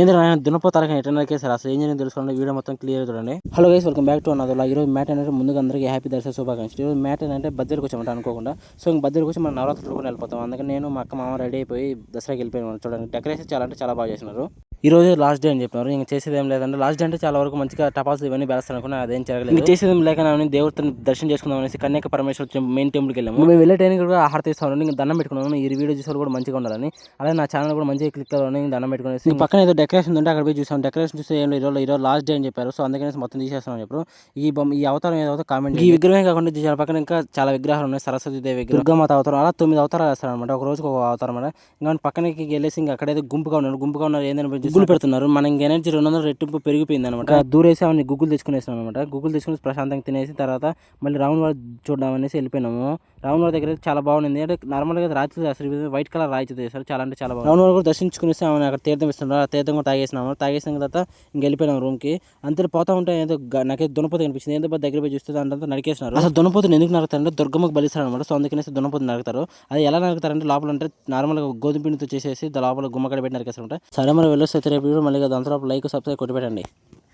ఏంటంటే ఆయన దున్నపోతారక ఎట్లా నరికేసారు అసలు ఏం జరిగింది తెలుసుకోండి వీడియో మొత్తం క్లియర్ చూడండి. Hello guys welcome back to అన్నది ఈ రోజు మ్యాట్ అనేది ముందుగా అందరికీ హ్యాపీ దర్శన శుభాకాంక్షలు. ఈరోజు మ్యాట్ అంటే బద్దరికి వచ్చామంట అనుకోకుండా. సో ఇంక బద్దరికి వచ్చి మన నవరాత్రులు కూడా వెళ్ళిపోతాం. అందుకని నేను మా అక్క మామ రెడీ అయిపోయి దసరాకి వెళ్ళిపోయాను చూడండి డెకరేషన్ చాలా అంటే చాలా బాగా చేసినారు. ఈ రోజు లాస్ట్ డే అని చెప్పినారు. ఇంక చేసేది ఏం లేదంటే లాస్ట్ డే అంటే చాలా వరకు మంచిగా టపాల్స్ ఇవన్నీ బేస్తారు అనుకున్నా అదేం జరగలేదు. చేసేది ఏం లేక నేను దేవుడిని దర్శనం చేసుకుందాం అనేసి కన్యాక పరమేశ్వర మెయిన్ టెంపుల్కి వెళ్ళాము. మేము వెళ్ళే టైంకి కూడా ఆహార తీస్తాను ఇంకా దండం పెట్టుకున్నాను ఈ వీడియో చూసారు కూడా మంచిగా ఉండాలని. అలాగే నా ఛానల్ కూడా మంచిగా క్లిక్ అవ్వాలని దండం పెట్టుకునేసి పక్కన ఏదో డెకరేషన్ ఉంటే అక్కడ పోయి చూసాం. డెకరేషన్ చూస్తే ఏం ఈరోజు ఈరోజు లాస్ట్ డే అని చెప్పారు. సో అందుకని మొత్తం తీసేస్తున్నాం చెప్పారు. ఈ బొమ్మ ఈ అవతారం ఏదో కామెంట్ ఈ విగ్రహం కాకుండా చాలా పక్కన ఇంకా చాలా విగ్రహాలు ఉన్నాయి. సరస్వతి దేవి విగ్రహం. దుర్గామాత అవతారం. అలా తొమ్మిది అవతారాలు వేస్తారు అనమాట ఒక రోజుకి ఒక అవతారం అనమాట ఇంకా పక్కనకి వెళ్ళేసి ఇంకా అక్కడైతే గుంపుగా ఉన్నారు. గుంపుగా ఉన్నారు ఏందని గుగ్గులు పెడుతున్నారు. మన ఇంక ఎనర్జీ రెండు వందలు రెట్టింపు పెరిగిపోయింది అనమాట. దూరేసి అవన్నీ గుగ్గులు తెచ్చుకునేసాం అనమాట. గుగ్గులు తెచ్చుకుని ప్రశాంతంగా తినేసి తర్వాత మళ్ళీ రావణ వారి చూడడం అనేసి వెళ్ళిపోయినాము. రావణ వారి దగ్గర చాలా బాగుంది. అంటే నార్మల్గా రాత్రి అసలు వైట్ కలర్ రాయితీ చేశారు చాలా అంటే చాలా బాగుంది. రావణ వారు కూడా దర్శించుకునేసి ఆమె అక్కడ తీర్థం ఇస్తున్నారు ఆ తీర్థం కూడా తాగేసినాము. తాగేసిన తర్వాత ఇంక వెళ్ళిపోయినాం రూమ్కి. అంతే పోతా ఉంటే ఏదో నాకైతే దున్నపోత కనిపించింది. ఏంటో దగ్గర పోయి చూస్తే దాంట్లో నరికేసినారు. అసలు దున్నపోతుని ఎందుకు నరుకుతారంటే దుర్గమ్మకు బలిస్తారు అనమాట. సో అందుకనేసి దున్నపోతు నరుకుతారు. అది ఎలా నరుకుతారంటే లోపల అంటే నార్మల్గా గోధుమ పిండితో చేసేసి లోపల గుమ్మకడ పెట్టి నరికేస్తారంట సరే మరి వస్తే రేపు వీడియో మళ్ళీ దాంతో లైక్ సబ్స్క్రైబ్ కొట్టి పెట్టండి